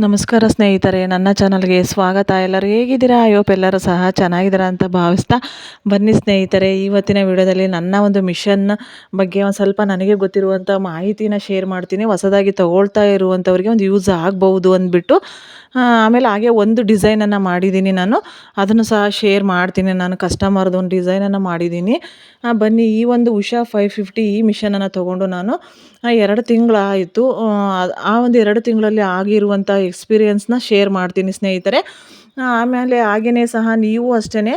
ನಮಸ್ಕಾರ ಸ್ನೇಹಿತರೆ, ನನ್ನ ಚಾನಲ್ಗೆ ಸ್ವಾಗತ. ಎಲ್ಲರೂ ಹೇಗಿದ್ದೀರಾ? ಅಯ್ಯೋಪ್ ಎಲ್ಲರೂ ಸಹ ಚೆನ್ನಾಗಿದ್ದೀರಾ ಅಂತ ಭಾವಿಸ್ತಾ ಬನ್ನಿ ಸ್ನೇಹಿತರೆ. ಇವತ್ತಿನ ವಿಡಿಯೋದಲ್ಲಿ ನನ್ನ ಒಂದು ಮಿಷನ್ ಬಗ್ಗೆ ಒಂದು ಸ್ವಲ್ಪ ನನಗೆ ಗೊತ್ತಿರುವಂಥ ಮಾಹಿತಿನ ಶೇರ್ ಮಾಡ್ತೀನಿ. ಹೊಸದಾಗಿ ತೊಗೊಳ್ತಾ ಇರುವಂಥವ್ರಿಗೆ ಒಂದು ಯೂಸ್ ಆಗ್ಬೋದು ಅಂದ್ಬಿಟ್ಟು ಆಮೇಲೆ ಹಾಗೆ ಒಂದು ಡಿಸೈನನ್ನು ಮಾಡಿದ್ದೀನಿ ನಾನು. ಅದನ್ನು ಸಹ ಶೇರ್ ಮಾಡ್ತೀನಿ. ನಾನು ಕಸ್ಟಮರ್ದು ಒಂದು ಡಿಸೈನನ್ನು ಮಾಡಿದ್ದೀನಿ. ಬನ್ನಿ, ಈ ಒಂದು ಉಷಾ ಫೈವ್ ಫಿಫ್ಟಿ ಈ ಮಿಷನನ್ನು ತೊಗೊಂಡು ನಾನು ಎರಡು ತಿಂಗಳಾಯಿತು. ಆ ಒಂದು ಎರಡು ತಿಂಗಳಲ್ಲಿ ಆಗಿರುವಂಥ ಎಕ್ಸ್ಪೀರಿಯನ್ಸ್ನ ಶೇರ್ ಮಾಡ್ತೀನಿ ಸ್ನೇಹಿತರೆ. ಆಮೇಲೆ ಹಾಗೆಯೇ ಸಹ ನೀವು ಅಷ್ಟೇ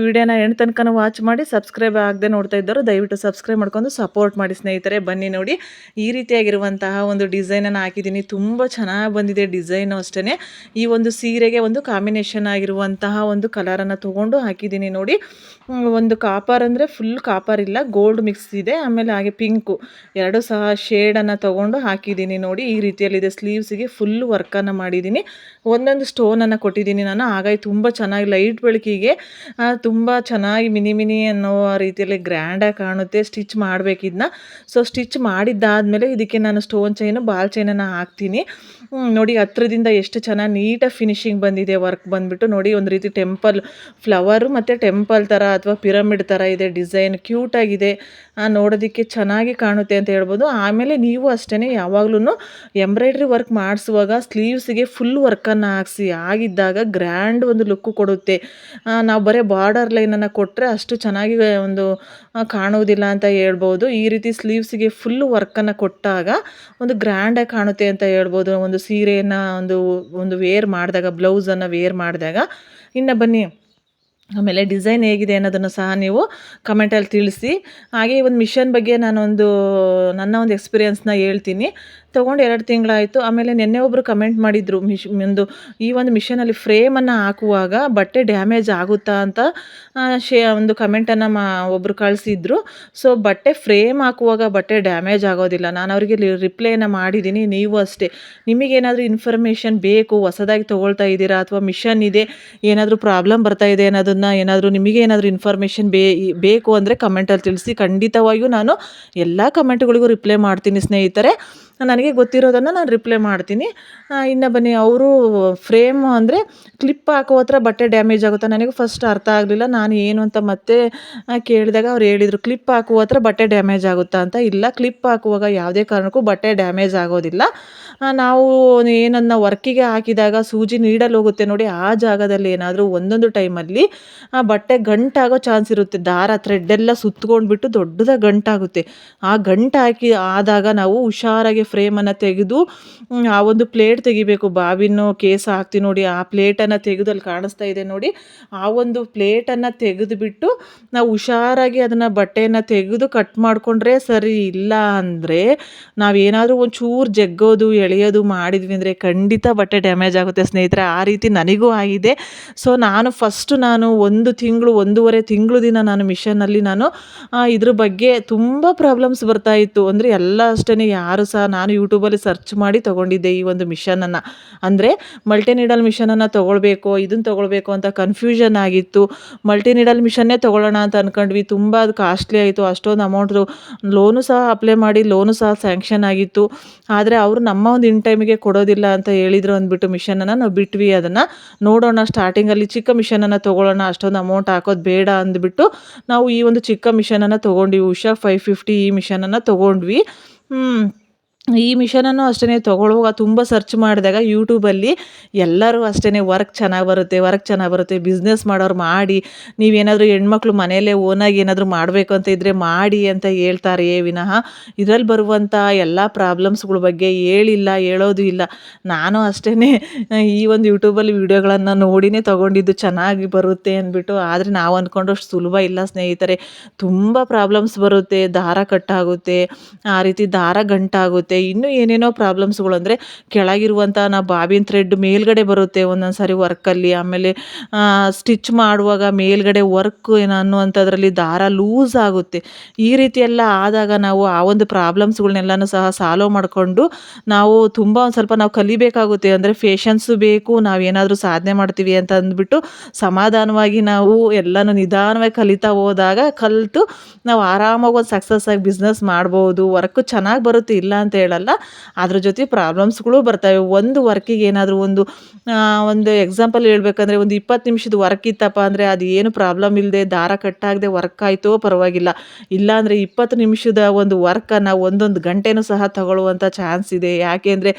ವಿಡಿಯೋನ ಎಂಡ್ ತನಕ ವಾಚ್ ಮಾಡಿ ಸಬ್ಸ್ಕ್ರೈಬ್ ಆಗದೆ ನೋಡ್ತಾ ಇದ್ದವರು ದಯವಿಟ್ಟು ಸಬ್ಸ್ಕ್ರೈಬ್ ಮಾಡ್ಕೊಂಡು ಸಪೋರ್ಟ್ ಮಾಡಿ ಸ್ನೇಹಿತರೆ, ಬನ್ನಿ ನೋಡಿ. ಈ ರೀತಿಯಾಗಿರುವಂತಹ ಒಂದು ಡಿಸೈನನ್ನು ಹಾಕಿದ್ದೀನಿ. ತುಂಬ ಚೆನ್ನಾಗಿ ಬಂದಿದೆ ಡಿಸೈನು ಅಷ್ಟೇ ಈ ಒಂದು ಸೀರೆಗೆ ಒಂದು ಕಾಂಬಿನೇಷನ್ ಆಗಿರುವಂತಹ ಒಂದು ಕಲರನ್ನು ತೊಗೊಂಡು ಹಾಕಿದ್ದೀನಿ ನೋಡಿ. ಒಂದು ಕಾಪರ್ ಅಂದರೆ ಫುಲ್ ಕಾಪರ್ ಇಲ್ಲ ಗೋಲ್ಡ್ ಮಿಕ್ಸ್ ಇದೆ. ಆಮೇಲೆ ಹಾಗೆ ಪಿಂಕು ಎರಡು ಸಹ ಶೇಡನ್ನು ತೊಗೊಂಡು ಹಾಕಿದ್ದೀನಿ ನೋಡಿ. ಈ ರೀತಿಯಲ್ಲಿದೆ ಸ್ಲೀವ್ಸಿಗೆ ಫುಲ್ ವರ್ಕನ್ನು ಮಾಡಿದ್ದೀನಿ. ಒಂದೊಂದು ಸ್ಟೋನನ್ನು ಕೊಟ್ಟಿದ್ದೀನಿ ನಾನು. ಹಾಗಾಗಿ ತುಂಬ ಚೆನ್ನಾಗಿ ಲೈಟ್ ಬೆಳಕಿಗೆ ತುಂಬ ಚೆನ್ನಾಗಿ ಮಿನಿ ಮಿನಿ ಅನ್ನೋ ರೀತಿಯಲ್ಲಿ ಗ್ರ್ಯಾಂಡಾಗಿ ಕಾಣುತ್ತೆ. ಸ್ಟಿಚ್ ಮಾಡಬೇಕಿದ್ನ ಸೊ ಸ್ಟಿಚ್ ಮಾಡಿದ್ದಾದಮೇಲೆ ಇದಕ್ಕೆ ನಾನು ಸ್ಟೋನ್ ಚೈನು ಬಾಲ್ ಚೈನನ್ನು ಹಾಕ್ತೀನಿ. ನೋಡಿ ಹತ್ರದಿಂದ ಎಷ್ಟು ಚೆನ್ನಾಗಿ ನೀಟಾಗಿ ಫಿನಿಶಿಂಗ್ ಬಂದಿದೆ ವರ್ಕ್ ಬಂದುಬಿಟ್ಟು. ನೋಡಿ ಒಂದು ರೀತಿ ಟೆಂಪಲ್ ಫ್ಲವರು ಮತ್ತು ಟೆಂಪಲ್ ಥರ ಅಥವಾ ಪಿರಮಿಡ್ ಥರ ಇದೆ ಡಿಸೈನ್ ಕ್ಯೂಟಾಗಿದೆ ನೋಡೋದಕ್ಕೆ ಚೆನ್ನಾಗಿ ಕಾಣುತ್ತೆ ಅಂತ ಹೇಳ್ಬೋದು. ಆಮೇಲೆ ನೀವು ಅಷ್ಟೇ ಯಾವಾಗ್ಲೂ ಎಂಬ್ರಾಯ್ಡ್ರಿ ವರ್ಕ್ ಮಾಡಿಸುವಾಗ ಸ್ಲೀವ್ಸ್ಗೆ ಫುಲ್ ವರ್ಕನ್ನು ಹಾಕ್ಸಿ, ಆಗಿದ್ದಾಗ ಗ್ರ್ಯಾಂಡ್ ಒಂದು ಲುಕ್ಕು ಕೊಡುತ್ತೆ. ನಾವು ಬರೀ ಬಾರ್ಡರ್ ಲೈನನ್ನು ಕೊಟ್ಟರೆ ಅಷ್ಟು ಚೆನ್ನಾಗಿ ಒಂದು ಕಾಣುವುದಿಲ್ಲ ಅಂತ ಹೇಳ್ಬೋದು. ಈ ರೀತಿ ಸ್ಲೀವ್ಸ್ಗೆ ಫುಲ್ ವರ್ಕನ್ನು ಕೊಟ್ಟಾಗ ಒಂದು ಗ್ರ್ಯಾಂಡಾಗಿ ಕಾಣುತ್ತೆ ಅಂತ ಹೇಳ್ಬೋದು. ಒಂದು ಸೀರೆಯನ್ನು ಒಂದು ಒಂದು ವೇರ್ ಮಾಡಿದಾಗ ಬ್ಲೌಸನ್ನು ವೇರ್ ಮಾಡಿದಾಗ. ಇನ್ನು ಬನ್ನಿ. ಆಮೇಲೆ ಡಿಸೈನ್ ಹೇಗಿದೆ ಅನ್ನೋದನ್ನು ಸಹ ನೀವು ಕಮೆಂಟಲ್ಲಿ ತಿಳಿಸಿ. ಹಾಗೆ ಒಂದು ಮಿಷನ್ ಬಗ್ಗೆ ನಾನೊಂದು, ನನ್ನ ಒಂದು ಎಕ್ಸ್ಪೀರಿಯನ್ಸ್ನ ಹೇಳ್ತೀನಿ. ತೊಗೊಂಡು ಎರಡು ತಿಂಗಳಾಯಿತು. ಆಮೇಲೆ ನಿನ್ನೆ ಒಬ್ಬರು ಕಮೆಂಟ್ ಮಾಡಿದರು ಮಿಶ್, ಒಂದು ಈ ಒಂದು ಮಿಷನಲ್ಲಿ ಫ್ರೇಮನ್ನು ಹಾಕುವಾಗ ಬಟ್ಟೆ ಡ್ಯಾಮೇಜ್ ಆಗುತ್ತಾ ಅಂತ ಶೇ, ಒಂದು ಕಮೆಂಟನ್ನು ಮಾ ಒಬ್ಬರು ಕಳಿಸಿದ್ರು. ಸೊ ಬಟ್ಟೆ ಫ್ರೇಮ್ ಹಾಕುವಾಗ ಬಟ್ಟೆ ಡ್ಯಾಮೇಜ್ ಆಗೋದಿಲ್ಲ. ನಾನು ಅವರಿಗೆ ರಿಪ್ಲೈನ ಮಾಡಿದ್ದೀನಿ ನೀವು ಅಷ್ಟೇ. ನಿಮಗೇನಾದರೂ ಇನ್ಫಾರ್ಮೇಷನ್ ಬೇಕು, ಹೊಸದಾಗಿ ತೊಗೊಳ್ತಾ ಇದ್ದೀರಾ, ಅಥವಾ ಮಿಷನ್ ಇದೆ, ಏನಾದರೂ ಪ್ರಾಬ್ಲಮ್ ಬರ್ತಾ ಇದೆ ಅನ್ನೋದನ್ನು ಏನಾದರೂ ನಿಮಗೆ ಏನಾದರೂ ಇನ್ಫಾರ್ಮೇಷನ್ ಬೇ, ಬೇಕು ಅಂದರೆ ಕಮೆಂಟಲ್ಲಿ ತಿಳಿಸಿ. ಖಂಡಿತವಾಗಿಯೂ ನಾನು ಎಲ್ಲ ಕಮೆಂಟ್ಗಳಿಗೂ ರಿಪ್ಲೈ ಮಾಡ್ತೀನಿ ಸ್ನೇಹಿತರೆ. ನನಗೆ ಗೊತ್ತಿರೋದನ್ನು ನಾನು ರಿಪ್ಲೈ ಮಾಡ್ತೀನಿ. ಇನ್ನು ಬನ್ನಿ, ಅವರು ಫ್ರೇಮ್ ಅಂದರೆ ಕ್ಲಿಪ್ ಹಾಕೋ ಹತ್ರ ಬಟ್ಟೆ ಡ್ಯಾಮೇಜ್ ಆಗುತ್ತೆ? ನನಗೆ ಫಸ್ಟ್ ಅರ್ಥ ಆಗಲಿಲ್ಲ. ನಾನು ಏನು ಅಂತ ಮತ್ತೆ ಕೇಳಿದಾಗ ಅವ್ರು ಹೇಳಿದರು ಕ್ಲಿಪ್ ಹಾಕುವ ಹತ್ರ ಬಟ್ಟೆ ಡ್ಯಾಮೇಜ್ ಆಗುತ್ತಾ? ಅಂತ. ಇಲ್ಲ ಕ್ಲಿಪ್ ಹಾಕುವಾಗ ಯಾವುದೇ ಕಾರಣಕ್ಕೂ ಬಟ್ಟೆ ಡ್ಯಾಮೇಜ್ ಆಗೋದಿಲ್ಲ. ನಾವು ಏನನ್ನ ವರ್ಕಿಗೆ ಹಾಕಿದಾಗ ಸೂಜಿ ನೀಡಲು ಹೋಗುತ್ತೆ ನೋಡಿ, ಆ ಜಾಗದಲ್ಲಿ ಏನಾದರೂ ಒಂದೊಂದು ಟೈಮಲ್ಲಿ ಆ, ಬಟ್ಟೆ ಗಂಟಾಗೋ ಚಾನ್ಸ್ ಇರುತ್ತೆ. ದಾರ ಥ್ರೆಡ್ ಎಲ್ಲ ಸುತ್ತಕೊಂಡ್ಬಿಟ್ಟು ದೊಡ್ಡದಾಗಿ ಗಂಟಾಗುತ್ತೆ. ಆ ಗಂಟು ಆದಾಗ ನಾವು ಹುಷಾರಾಗಿ ಫ್ರೇಮನ್ನು ತೆಗೆದು ಆ ಒಂದು ಪ್ಲೇಟ್ ತೆಗಿಬೇಕು. ಬಾವಿನ ಕೇಸ ಹಾಕ್ತೀವಿ ನೋಡಿ, ಆ ಪ್ಲೇಟನ್ನು ತೆಗೆದು ಅಲ್ಲಿ ಕಾಣಿಸ್ತಾ ಇದೆ ನೋಡಿ. ಆ ಒಂದು ಪ್ಲೇಟನ್ನು ತೆಗೆದುಬಿಟ್ಟು ನಾವು ಹುಷಾರಾಗಿ ಅದನ್ನು ಬಟ್ಟೆಯನ್ನು ತೆಗೆದು ಕಟ್ ಮಾಡಿಕೊಂಡ್ರೆ ಸರಿ ಇಲ್ಲ ಅಂದರೆ ನಾವೇನಾದರೂ ಒಂಚೂರು ಜಗ್ಗೋದು, ಎಳೆಯೋದು ಮಾಡಿದ್ವಿ ಅಂದರೆ ಖಂಡಿತ ಬಟ್ಟೆ ಡ್ಯಾಮೇಜ್ ಆಗುತ್ತೆ. ಸ್ನೇಹಿತರೆ, ಆ ರೀತಿ ನನಗೂ ಆಗಿದೆ. ಸೊ, ನಾನು ಫಸ್ಟು ನಾನು ಒಂದು ತಿಂಗಳು, ಒಂದೂವರೆ ತಿಂಗಳು ದಿನ ನಾನು ಮಿಷನಲ್ಲಿ ನಾನು ಇದ್ರ ಬಗ್ಗೆ ತುಂಬ ಪ್ರಾಬ್ಲಮ್ಸ್ ಬರ್ತಾ ಇತ್ತು. ಅಂದರೆ ಎಲ್ಲ ಅಷ್ಟೇ ಯಾರು ಸಹ ನಾನು ಯೂಟ್ಯೂಬಲ್ಲಿ ಸರ್ಚ್ ಮಾಡಿ ತೊಗೊಂಡಿದ್ದೆ ಈ ಒಂದು ಮಿಷನನ್ನು ಅಂದರೆ ಮಲ್ಟಿ ನೀಡಲ್ ಮಿಷನನ್ನು ತೊಗೊಳ್ಬೇಕು ಇದನ್ನು ತೊಗೊಳ್ಬೇಕು ಅಂತ ಕನ್ಫ್ಯೂಷನ್ ಆಗಿತ್ತು. ಮಲ್ಟಿ ನೀಡಲ್ ಮಿಷನ್ನೇ ತೊಗೊಳ್ಳೋಣ ಅಂತ ಅಂದ್ಕೊಂಡ್ವಿ ತುಂಬ ಅದು ಕಾಸ್ಟ್ಲಿ ಆಯಿತು. ಅಷ್ಟೊಂದು ಅಮೌಂಟ್ದು ಲೋನು ಸಹ ಅಪ್ಲೈ ಮಾಡಿ ಲೋನು ಸಹ ಸ್ಯಾಂಕ್ಷನ್ ಆಗಿತ್ತು. ಆದರೆ ಅವರು ನಮ್ಮ ಒಂದು ಇನ್ ಟೈಮಿಗೆ ಕೊಡೋದಿಲ್ಲ ಅಂತ ಹೇಳಿದ್ರು ಅಂದ್ಬಿಟ್ಟು ಮಿಷನನ್ನು ನಾವು ಬಿಟ್ವಿ. ಅದನ್ನು ನೋಡೋಣ ಸ್ಟಾರ್ಟಿಂಗಲ್ಲಿ ಚಿಕ್ಕ ಮಿಷನನ್ನು ತೊಗೊಳ್ಳೋಣ, ಅಷ್ಟೊಂದು ಅಮೌಂಟ್ ಹಾಕೋದು ಬೇಡ ಅಂದ್ಬಿಟ್ಟು ನಾವು ಈ ಒಂದು ಚಿಕ್ಕ ಮಿಷನನ್ನು ತೊಗೊಂಡ್ವಿ. ಉಷಾ ಫೈವ್ ಫಿಫ್ಟಿ ಈ ಮಿಷನನ್ನು ತೊಗೊಂಡ್ವಿ. ಈ ಮಿಷನನ್ನು ಅಷ್ಟೇ ತೊಗೊಳ್ಳುವಾಗ ತುಂಬ ಸರ್ಚ್ ಮಾಡಿದಾಗ ಯೂಟ್ಯೂಬಲ್ಲಿ ಎಲ್ಲರೂ ಅಷ್ಟೇ ವರ್ಕ್ ಚೆನ್ನಾಗಿ ಬರುತ್ತೆ ವರ್ಕ್ ಚೆನ್ನಾಗಿ ಬರುತ್ತೆ ಬಿಸ್ನೆಸ್ ಮಾಡೋರು ಮಾಡಿ, ನೀವೇನಾದರೂ ಹೆಣ್ಮಕ್ಳು ಮನೆಯಲ್ಲೇ ಓನಾಗಿ ಏನಾದರೂ ಮಾಡಬೇಕು ಅಂತ ಇದ್ದರೆ ಮಾಡಿ ಅಂತ ಹೇಳ್ತಾರೆ ವಿನಃ. ಇದರಲ್ಲಿ ಬರುವಂಥ ಎಲ್ಲ ಪ್ರಾಬ್ಲಮ್ಸ್ಗಳ ಬಗ್ಗೆ ಹೇಳಿಲ್ಲ, ಹೇಳೋದು ಇಲ್ಲ. ನಾನು ಅಷ್ಟೇ ಈ ಒಂದು ಯೂಟ್ಯೂಬಲ್ಲಿ ವೀಡಿಯೋಗಳನ್ನು ನೋಡಿನೇ ತೊಗೊಂಡಿದ್ದು ಚೆನ್ನಾಗಿ ಬರುತ್ತೆ ಅಂದ್ಬಿಟ್ಟು, ಆದರೆ ನಾವು ಅಂದ್ಕೊಂಡಷ್ಟು ಸುಲಭ ಇಲ್ಲ ಸ್ನೇಹಿತರೆ. ತುಂಬ ಪ್ರಾಬ್ಲಮ್ಸ್ ಬರುತ್ತೆ, ದಾರ ಕಟ್ಟಾಗುತ್ತೆ, ಆ ರೀತಿ ದಾರ ಗಂಟಾಗುತ್ತೆ. ಇನ್ನೂ ಏನೇನೋ ಪ್ರಾಬ್ಲಮ್ಸ್ಗಳು ಅಂದರೆ ಕೆಳಗಿರುವಂಥ ನಾ ಬಾಬಿನ್ ಥ್ರೆಡ್ ಮೇಲ್ಗಡೆ ಬರುತ್ತೆ. ಒಂದೊಂದು ಸಾರಿ ವರ್ಕಲ್ಲಿ ಆಮೇಲೆ ಸ್ಟಿಚ್ ಮಾಡುವಾಗ ಮೇಲ್ಗಡೆ ವರ್ಕ್ ಏನು ಅನ್ನುವಂಥದ್ರಲ್ಲಿ ದಾರ ಲೂಸ್ ಆಗುತ್ತೆ. ಈ ರೀತಿ ಎಲ್ಲ ಆದಾಗ ನಾವು ಆ ಒಂದು ಪ್ರಾಬ್ಲಮ್ಸ್ಗಳನ್ನೆಲ್ಲನೂ ಸಹ ಸಾಲ್ವ್ ಮಾಡಿಕೊಂಡು ನಾವು ತುಂಬ ಒಂದು ಸ್ವಲ್ಪ ನಾವು ಕಲಿಬೇಕಾಗುತ್ತೆ. ಅಂದರೆ ಫೇಷನ್ಸು ಬೇಕು ನಾವೇನಾದರೂ ಸಾಧನೆ ಮಾಡ್ತೀವಿ ಅಂತ ಅಂದ್ಬಿಟ್ಟು ಸಮಾಧಾನವಾಗಿ ನಾವು ಎಲ್ಲನೂ ನಿಧಾನವಾಗಿ ಕಲಿತಾ ಹೋದಾಗ ಕಲಿತು ನಾವು ಆರಾಮಾಗಿ ಒಂದು ಸಕ್ಸಸ್ ಆಗಿ ಬಿಸ್ನೆಸ್ ಮಾಡ್ಬೋದು. ವರ್ಕು ಚೆನ್ನಾಗಿ ಬರುತ್ತೆ. ಇಲ್ಲ ಅಂತ ಹೇಳಲ್ಲ. ಅದ್ರ ಜೊತೆ ಪ್ರಾಬ್ಲಮ್ಸ್ಗಳು ಬರ್ತವೆ. ಒಂದು ವರ್ಕಿಗೆ ಏನಾದರೂ ಒಂದು ಒಂದು ಎಕ್ಸಾಂಪಲ್ ಹೇಳ್ಬೇಕಂದ್ರೆ ಒಂದು ಇಪ್ಪತ್ತು ನಿಮಿಷದ ವರ್ಕ್ ಇತ್ತಪ್ಪ ಅಂದರೆ ಅದು ಏನು ಪ್ರಾಬ್ಲಮ್ ಇಲ್ಲದೆ ದಾರ ಕಟ್ಟಾಗದೆ ವರ್ಕ್ ಆಯಿತೋ ಪರವಾಗಿಲ್ಲ. ಇಲ್ಲಾಂದರೆ ಇಪ್ಪತ್ತು ನಿಮಿಷದ ಒಂದು ವರ್ಕನ್ನು ಒಂದೊಂದು ಗಂಟೆನೂ ಸಹ ತಗೊಳ್ಳುವಂಥ ಚಾನ್ಸ್ ಇದೆ. ಯಾಕೆ ಅಂದರೆ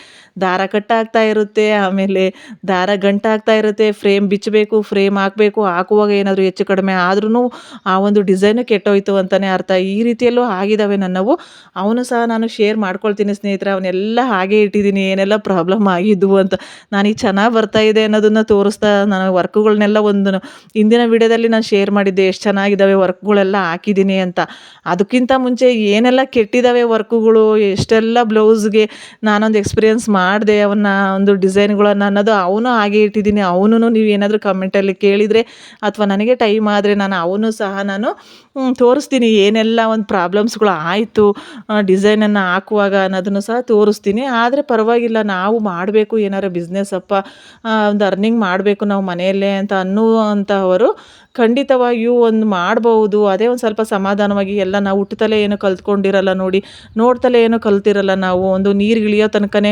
ದಾರ ಕಟ್ಟಾಗ್ತಾ ಇರುತ್ತೆ, ಆಮೇಲೆ ದಾರ ಗಂಟಾಗ್ತಾ ಇರುತ್ತೆ ಫ್ರೇಮ್ ಬಿಚ್ಚಬೇಕು ಫ್ರೇಮ್ ಹಾಕಬೇಕು, ಹಾಕುವಾಗ ಏನಾದರೂ ಹೆಚ್ಚು ಕಡಿಮೆ ಆದ್ರೂ ಆ ಒಂದು ಡಿಸೈನು ಕೆಟ್ಟೋಯ್ತು ಅಂತಲೇ ಅರ್ಥ. ಈ ರೀತಿಯಲ್ಲೂ ಆಗಿದ್ದಾವೆ ನನ್ನವು. ಅವನು ಸಹ ನಾನು ಶೇರ್ ಮಾಡ್ಕೊಳ್ತೀನಿ. ಸ್ನೇಹಿತರೆ, ಅವನ್ನೆಲ್ಲ ಹಾಗೆ ಇಟ್ಟಿದ್ದೀನಿ, ಏನೆಲ್ಲ ಪ್ರಾಬ್ಲಮ್ ಆಗಿದ್ದು ಅಂತ. ನನಗೆ ಚೆನ್ನಾಗಿ ಬರ್ತಾ ಇದೆ ಅನ್ನೋದನ್ನು ತೋರಿಸ್ತಾ ನಾನು ವರ್ಕ್ಗಳನ್ನೆಲ್ಲ ಒಂದು ಹಿಂದಿನ ವಿಡಿಯೋದಲ್ಲಿ ನಾನು ಶೇರ್ ಮಾಡಿದ್ದೆ, ಎಷ್ಟು ಚೆನ್ನಾಗಿದ್ದಾವೆ ವರ್ಕ್ಗಳೆಲ್ಲ ಹಾಕಿದ್ದೀನಿ ಅಂತ. ಅದಕ್ಕಿಂತ ಮುಂಚೆ ಏನೆಲ್ಲ ಕೆಟ್ಟಿದ್ದಾವೆ ವರ್ಕುಗಳು ಎಷ್ಟೆಲ್ಲ ಬ್ಲೌಸ್ಗೆ ನಾನೊಂದು ಎಕ್ಸ್ಪೀರಿಯನ್ಸ್ ಮಾಡಿದೆ, ಅವನ್ನ ಒಂದು ಡಿಸೈನ್ಗಳನ್ನು ಅನ್ನೋದು ಅವನು ಹಾಗೆ ಇಟ್ಟಿದ್ದೀನಿ. ಅವನು ನೀವು ಏನಾದರೂ ಕಮೆಂಟಲ್ಲಿ ಕೇಳಿದರೆ ಅಥವಾ ನನಗೆ ಟೈಮ್ ಆದರೆ ನಾನು ಅವನು ಸಹ ನಾನು ತೋರಿಸ್ತೀನಿ ಏನೆಲ್ಲ ಒಂದು ಪ್ರಾಬ್ಲಮ್ಸ್ಗಳು ಆಯಿತು ಡಿಸೈನನ್ನು ಹಾಕುವಾಗ ಅನ್ನೋದನ್ನು ಸಹ ತೋರಿಸ್ತೀನಿ. ಆದರೆ ಪರವಾಗಿಲ್ಲ, ನಾವು ಮಾಡಬೇಕು, ಏನಾರು ಬಿಸ್ನೆಸ್ ಅಪ್ಪ ಒಂದು ಅರ್ನಿಂಗ್ ಮಾಡಬೇಕು ನಾವು ಮನೆಯಲ್ಲೇ ಅಂತ ಅನ್ನುವಂಥವರು ಖಂಡಿತವಾಗಿಯೂ ಒಂದು ಮಾಡ್ಬೋದು ಅದೇ ಒಂದು ಸ್ವಲ್ಪ ಸಮಾಧಾನವಾಗಿ ಎಲ್ಲ ನಾವು ಹುಟ್ಟುತ್ತಲೇ ಏನು ಕಲ್ತ್ಕೊಂಡಿರಲ್ಲ ನೋಡಿ, ನೋಡ್ತಲೇ ಏನು ಕಲ್ತಿರಲ್ಲ ನಾವು. ಒಂದು ನೀರು ಇಳಿಯೋ ತನಕನೇ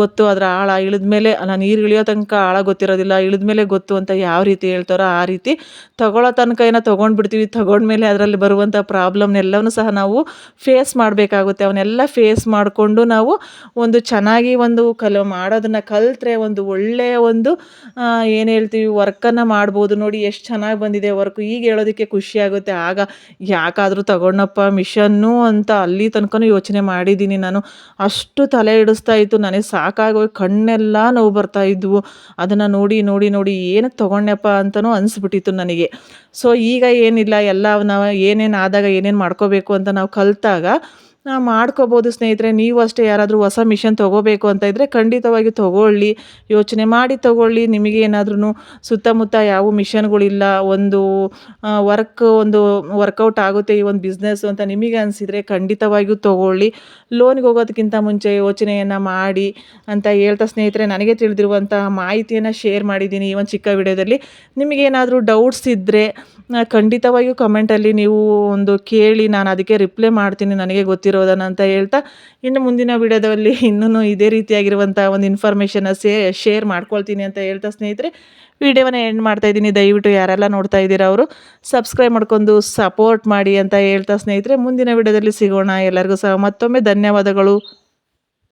ಗೊತ್ತು ಅದರ ಆಳ. ಇಳಿದ್ಮೇಲೆ, ಅಲ್ಲ, ನೀರು ಇಳಿಯೋ ತನಕ ಆಳ ಗೊತ್ತಿರೋದಿಲ್ಲ. ಇಳಿದ ಮೇಲೆ ಗೊತ್ತು ಅಂತ ಯಾವ ರೀತಿ ಹೇಳ್ತಾರೋ ಆ ರೀತಿ ತಗೊಳ್ಳೋ ತನಕ ಏನೋ ತೊಗೊಂಡ್ಬಿಡ್ತೀವಿ. ತಗೊಂಡ್ಮೇಲೆ ಅದರಲ್ಲಿ ಬರುವಂಥ ಪ್ರಾಬ್ಲಮ್ನೆಲ್ಲವೂ ಸಹ ನಾವು ಫೇಸ್ ಮಾಡಬೇಕಾಗುತ್ತೆ. ಅವನ್ನೆಲ್ಲ ಫೇಸ್ ಮಾಡಿಕೊಂಡು ನಾವು ಒಂದು ಚೆನ್ನಾಗಿ ಒಂದು ಕಲ ಮಾಡೋದನ್ನು ಕಲ್ತ್ರೆ ಒಂದು ಒಳ್ಳೆಯ ಒಂದು ಏನು ಹೇಳ್ತೀವಿ, ವರ್ಕನ್ನು ಮಾಡ್ಬೋದು. ನೋಡಿ ಎಷ್ಟು ಚೆನ್ನಾಗಿ ಬಂದಿದೆ ವರ್ಕು. ಈಗ ಹೇಳೋದಕ್ಕೆ ಖುಷಿಯಾಗುತ್ತೆ ಆಗ ಯಾಕಾದರೂ ತಗೊಂಡಪ್ಪ ಮಿಷನ್ನು ಅಂತ ಅಲ್ಲಿ ತನಕನೂ ಯೋಚನೆ ಮಾಡಿದ್ದೀನಿ ನಾನು. ಅಷ್ಟು ತಲೆ ಹಿಡಿಸ್ತಾ ಇತ್ತು. ನನಗೆ ಸಾಕಾಗೋಗಿ ಕಣ್ಣೆಲ್ಲ ನೋವು ಬರ್ತಾ ಇದ್ವು. ಅದನ್ನು ನೋಡಿ ನೋಡಿ ನೋಡಿ ಏನಕ್ಕೆ ತೊಗೊಂಡೆಪ್ಪ ಅಂತಲೂ ಅನಿಸ್ಬಿಟ್ಟಿತ್ತು ನನಗೆ. ಸೊ ಈಗ ಏನಿಲ್ಲ. ಎಲ್ಲ ನಾವು ಏನೇನು ಆದಾಗ ಏನೇನು ಮಾಡ್ಕೋಬೇಕು ಅಂತ ನಾವು ಕಲಿತಾಗ ನಾವು ಮಾಡ್ಕೋಬೋದು ಸ್ನೇಹಿತರೆ, ನೀವು ಅಷ್ಟೇ ಯಾರಾದರೂ ಹೊಸ ಮಿಷನ್ ತೊಗೋಬೇಕು ಅಂತ ಇದ್ದರೆ ಖಂಡಿತವಾಗಿ ತೊಗೊಳ್ಳಿ. ಯೋಚನೆ ಮಾಡಿ ತೊಗೊಳ್ಳಿ. ನಿಮಗೆ ಏನಾದ್ರೂ ಸುತ್ತಮುತ್ತ ಯಾವ ಮಿಷನ್ಗಳಿಲ್ಲ ಒಂದು ವರ್ಕ್ ಒಂದು ವರ್ಕೌಟ್ ಆಗುತ್ತೆ ಈ ಒಂದು ಬಿಸ್ನೆಸ್ ಅಂತ ನಿಮಗೆ ಅನಿಸಿದರೆ ಖಂಡಿತವಾಗಿಯೂ ತೊಗೊಳ್ಳಿ. ಲೋನ್ಗೆ ಹೋಗೋದಕ್ಕಿಂತ ಮುಂಚೆ ಯೋಚನೆಯನ್ನು ಮಾಡಿ ಅಂತ ಹೇಳ್ತಾ ಸ್ನೇಹಿತರೆ, ನನಗೆ ತಿಳಿದಿರುವಂಥ ಮಾಹಿತಿಯನ್ನು ಶೇರ್ ಮಾಡಿದ್ದೀನಿ ಈ ಒಂದು ಚಿಕ್ಕ ವಿಡಿಯೋದಲ್ಲಿ. ನಿಮಗೇನಾದರೂ ಡೌಟ್ಸ್ ಇದ್ದರೆ ಖಂಡಿತವಾಗಿಯೂ ಕಮೆಂಟಲ್ಲಿ ನೀವು ಒಂದು ಕೇಳಿ, ನಾನು ಅದಕ್ಕೆ ರಿಪ್ಲೈ ಮಾಡ್ತೀನಿ. ನನಗೆ ಗೊತ್ತಿರೋದನ್ನು ಅಂತ ಹೇಳ್ತಾ ಇನ್ನು ಮುಂದಿನ ವಿಡಿಯೋದಲ್ಲಿ ಇನ್ನೂ ಇದೇ ರೀತಿಯಾಗಿರುವಂಥ ಒಂದು ಇನ್ಫಾರ್ಮೇಷನ್ನ ಸೇ ಶೇರ್ ಮಾಡ್ಕೊಳ್ತೀನಿ ಅಂತ ಹೇಳ್ತಾ ಸ್ನೇಹಿತರೆ. ವಿಡಿಯೋವನ್ನು ಎಂಡ್ ಮಾಡ್ತಾ ಇದ್ದೀನಿ. ದಯವಿಟ್ಟು ಯಾರೆಲ್ಲ ನೋಡ್ತಾ ಇದ್ದೀರಾ ಅವರು ಸಬ್ಸ್ಕ್ರೈಬ್ ಮಾಡ್ಕೊಂಡು ಸಪೋರ್ಟ್ ಮಾಡಿ ಅಂತ ಹೇಳ್ತಾ ಸ್ನೇಹಿತರೆ. ಮುಂದಿನ ವಿಡಿಯೋದಲ್ಲಿ ಸಿಗೋಣ. ಎಲ್ಲರಿಗೂ ಸಹ ಮತ್ತೊಮ್ಮೆ ಧನ್ಯವಾದಗಳು.